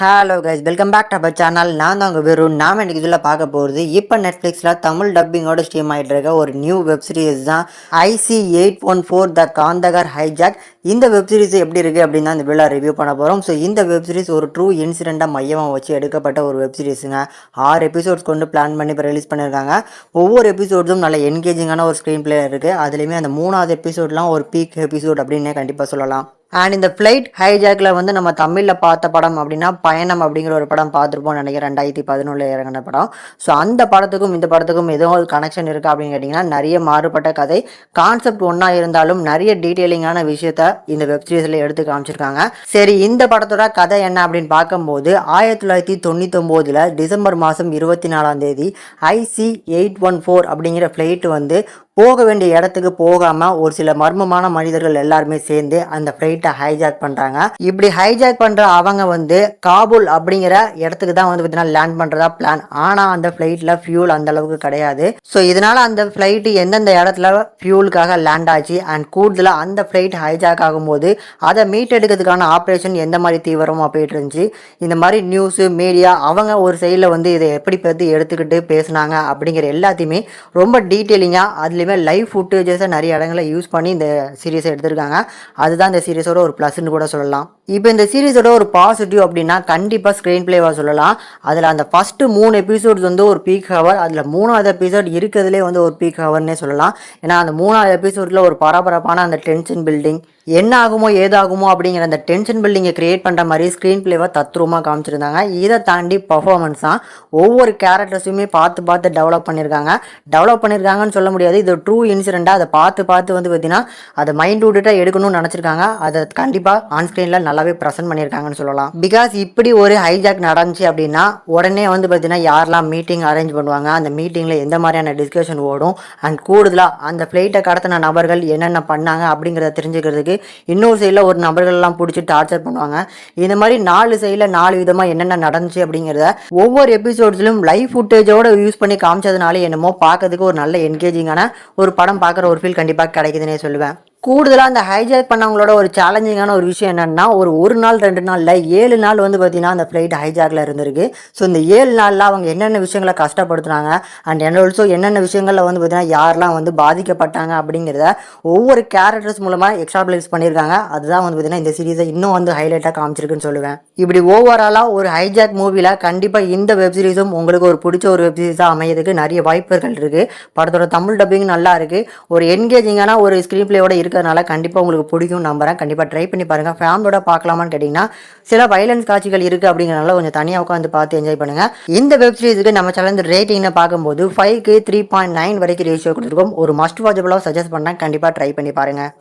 Hello guys welcome back to our channel நான் தான் உங்கள் வெறும். நாம இன்னைக்கு இதில் பார்க்க போகிறது இப்போ நெட்ஃப்ளிக்ஸில் தமிழ் டப்பிங்கோட ஸ்ட்ரீம் ஆகிட்டு இருக்க. ஒரு நியூ வெப் சீரிஸ் தான் IC eight one four the Kandahar hijack இந்த வெப்சீரிஸ் எப்படி இருக்குது அப்படின்னு தான் இந்த வீடியோ ரிவ்யூ பண்ண போகிறோம் ஸோ இந்த வெப் சீரிஸ் ஒரு ட்ரூ இன்சிடெண்ட்டாக மையமாக வச்சு எடுக்கப்பட்ட ஒரு வெப்சீரிஸுங்க ஆறு எபிசோட்ஸ் கொண்டு பிளான் பண்ணி இப்போ ரிலீஸ் பண்ணியிருக்காங்க ஒவ்வொரு எபிசோட்ஸும் நல்ல என்கேஜிங்கான ஒரு ஸ்க்ரீன் பிளே இருக்குது அதுலேயுமே அந்த மூணாவது எபிசோட்லாம் ஒரு பீக் எபிசோட் அப்படின்னே கண்டிப்பாக சொல்லலாம். அண்ட் இந்த ஃப்ளைட் ஹைஜாக்ல வந்து நம்ம தமிழில் பார்த்த படம் அப்படின்னா பயணம் அப்படிங்கிற ஒரு படம் பார்த்துருப்போம் நினைக்கிறேன். ரெண்டாயிரத்தி பதினொன்று இறங்கின படம். ஸோ அந்த படத்துக்கும் இந்த படத்துக்கும் ஏதோ ஒரு கனெக்ஷன் இருக்கா அப்படின்னு கேட்டிங்கன்னா நிறைய மாறுபட்ட கதை. கான்செப்ட் ஒன்றா இருந்தாலும் நிறைய டீட்டெயிலிங்கான விஷயத்த இந்த வெப் சீரிஸில் எடுத்து காமிச்சிருக்காங்க. சரி இந்த படத்தோட கதை என்ன அப்படின்னு பார்க்கும்போது ஆயிரத்தி தொள்ளாயிரத்தி தொண்ணூத்தொம்போதில் டிசம்பர் மாதம் இருபத்தி நாலாம் தேதி ஐசி எயிட் ஒன் ஃபோர் அப்படிங்கிற ஃப்ளைட் வந்து போக வேண்டிய இடத்துக்கு போகாமல் ஒரு சில மர்மமான மனிதர்கள் எல்லாருமே சேர்ந்து அந்த ஃப்ளைட்டை ஹைஜாக் பண்ணுறாங்க இப்படி ஹைஜாக் பண்ணுற அவங்க வந்து காபூல் அப்படிங்கிற இடத்துக்கு தான் வந்து பார்த்தீங்கன்னா லேண்ட் பண்ணுறதா பிளான் ஆனால் அந்த ஃப்ளைட்டில் ஃபியூல் அந்த அளவுக்கு கிடையாது. ஸோ இதனால் அந்த ஃப்ளைட்டு எந்தெந்த இடத்துல ஃபியூலுக்காக லேண்ட் ஆச்சு அண்ட் கூடுதலாக அந்த ஃப்ளைட் ஹைஜாக் ஆகும்போது அதை மீட் எடுக்கிறதுக்கான ஆப்ரேஷன் எந்த மாதிரி தீவிரமாக போயிட்டு இருந்துச்சு இந்த மாதிரி நியூஸு மீடியா அவங்க ஒரு சைடில் வந்து இதை எப்படி பற்றி எடுத்துக்கிட்டு பேசுனாங்க அப்படிங்கிற எல்லாத்தையுமே ரொம்ப டீட்டெயிலிங்காக அதுலேயுமே லைவ் ஃபுட்டேஜஸை நிறைய இடங்களில் யூஸ் பண்ணி இந்த சீரீஸை எடுத்திருக்காங்க. அதுதான் இந்த சீரீஸோட ஒரு ப்ளஸ்ன்னு கூட சொல்லலாம். இப்போ இந்த சீரீஸோட ஒரு பாசிட்டிவ் அப்படின்னா கண்டிப்பாக ஸ்க்ரீன் பிளேவாக சொல்லலாம். அதில் அந்த ஃபஸ்ட்டு மூணு எபிசோட்ஸ் வந்து ஒரு பீக் ஹவர் அதில் மூணாவது எபிசோட் இருக்கிறதுலே வந்து ஒரு பீக் ஹவர்னே சொல்லலாம். ஏன்னா அந்த மூணாவது எபிசோடில் ஒரு பரபரப்பான அந்த டென்ஷன் பில்டிங் என்ன ஆகுமோ ஏதாகுமோ அப்படிங்கிற அந்த டென்ஷன் பில்டிங்கை கிரியேட் பண்ணுற மாதிரி ஸ்க்ரீன் பிளேவை தத்ரூமாக காமிச்சிருந்தாங்க. இதை தாண்டி பர்ஃபார்மன்ஸ் தான் ஒவ்வொரு கேரக்டர்ஸுமே பார்த்து பார்த்து டெவலப் பண்ணியிருக்காங்க டெவலப் பண்ணியிருக்காங்கன்னு சொல்ல முடியாது. இது ட்ரூ இன்சிடெண்ட்டாக அதை பார்த்து பார்த்து வந்து பார்த்தீங்கன்னா அதை மைண்ட் விட்டுட்டாக எடுக்கணும்னு நினச்சிருக்காங்க. அதை கண்டிப்பாக ஆன்ஸ்க்ரீனில் நல்லா நல்லாவே ப்ரெசென்ட் பண்ணியிருக்காங்கன்னு சொல்லலாம். பிகாஸ் இப்படி ஒரு ஹைஜாக் நடந்துச்சு அப்படின்னா உடனே வந்து பார்த்தீங்கன்னா யாரெல்லாம் மீட்டிங் அரேஞ்ச் பண்ணுவாங்க அந்த மீட்டிங்கில் எந்த மாதிரியான டிஸ்கஷன் ஓடும் அண்ட் கூடுதலாக அந்த ஃப்ளைட்டை கடத்தின நபர்கள் என்னென்ன பண்ணாங்க அப்படிங்கிறத தெரிஞ்சுக்கிறதுக்கு இன்னொரு சைடில் ஒரு நபர்கள்லாம் பிடிச்சி டார்ச்சர் பண்ணுவாங்க. இந்த மாதிரி நாலு சைடில் நாலு விதமாக என்னென்ன நடந்துச்சு அப்படிங்கிறத ஒவ்வொரு எபிசோட்ஸ்லையும் லைவ் ஃபுட்டேஜோடு யூஸ் பண்ணி காமிச்சதுனால என்னமோ பார்க்கறதுக்கு ஒரு நல்ல என்கேஜிங்கான ஒரு படம் பார்க்குற ஒரு ஃபீல் கண்டிப்பாக கிடைக்குதுன்னே சொல்லுவேன். கூடுதலாக அந்த ஹைஜாக் பண்ணவங்களோட ஒரு சேலஞ்சிங்கான ஒரு விஷயம் என்னென்னா ஒரு ஒரு நாள் ரெண்டு நாளில் ஏழு நாள் வந்து பார்த்தீங்கன்னா அந்த ஃப்ளைட் ஹைஜாக்ல இருந்திருக்கு. ஸோ இந்த ஏழு நாளில் அவங்க என்னென்ன விஷயங்களை கஷ்டப்படுத்துனாங்க அண்ட் என்ன ஆல்சோ என்னென்ன விஷயங்களில் வந்து பார்த்தீங்கன்னா யாரெல்லாம் வந்து பாதிக்கப்பட்டாங்க அப்படிங்கிறத ஒவ்வொரு கேரக்டர்ஸ் மூலமாக எக்ஸ்டாப்ளைஸ் பண்ணியிருக்காங்க. அதுதான் வந்து பார்த்தீங்கன்னா இந்த சீரீஸை இன்னும் வந்து ஹைலைட்டாக காமிச்சிருக்குன்னு சொல்லுவேன். இப்படி ஓவராலாக ஒரு ஹைஜாக் மூவியில் கண்டிப்பாக இந்த வெப் சீரிஸும் உங்களுக்கு ஒரு பிடிச்ச ஒரு வெப் சீரிஸாக அமையதுக்கு நிறைய வாய்ப்புகள் இருக்குது படத்தோட தமிழ் டப்பிங் நல்லா இருக்குது ஒரு என்கேஜிங்கான ஒரு ஸ்க்ரீன் பிளேயோட இருக்கிறதுனால கண்டிப்பாக உங்களுக்கு பிடிக்கும் நம்புறேன். கண்டிப்பாக ட்ரை பண்ணி பாருங்கள் ஃபேமிலியோட பார்க்கலாமான்னு கேட்டிங்கன்னா சில வைலன்ஸ் காட்சிகள் இருக்குது அப்படிங்கிறனால கொஞ்சம் தனியாக உட்காந்து பார்த்து என்ஜாய் பண்ணுங்கள் இந்த வெப் சீரிஸுக்கு நம்ம சேனல் ரேட்டிங்னு பார்க்கும்போது ஃபைவ்க்கு த்ரீ பாயிண்ட் நைன் வரைக்கும் ரேஷியோ கொடுத்துருக்கோம். ஒரு மஸ்ட் வாட்சபிளாக சஜஸ்ட் பண்ணால் கண்டிப்பாக ட்ரை பண்ணி பாருங்கள்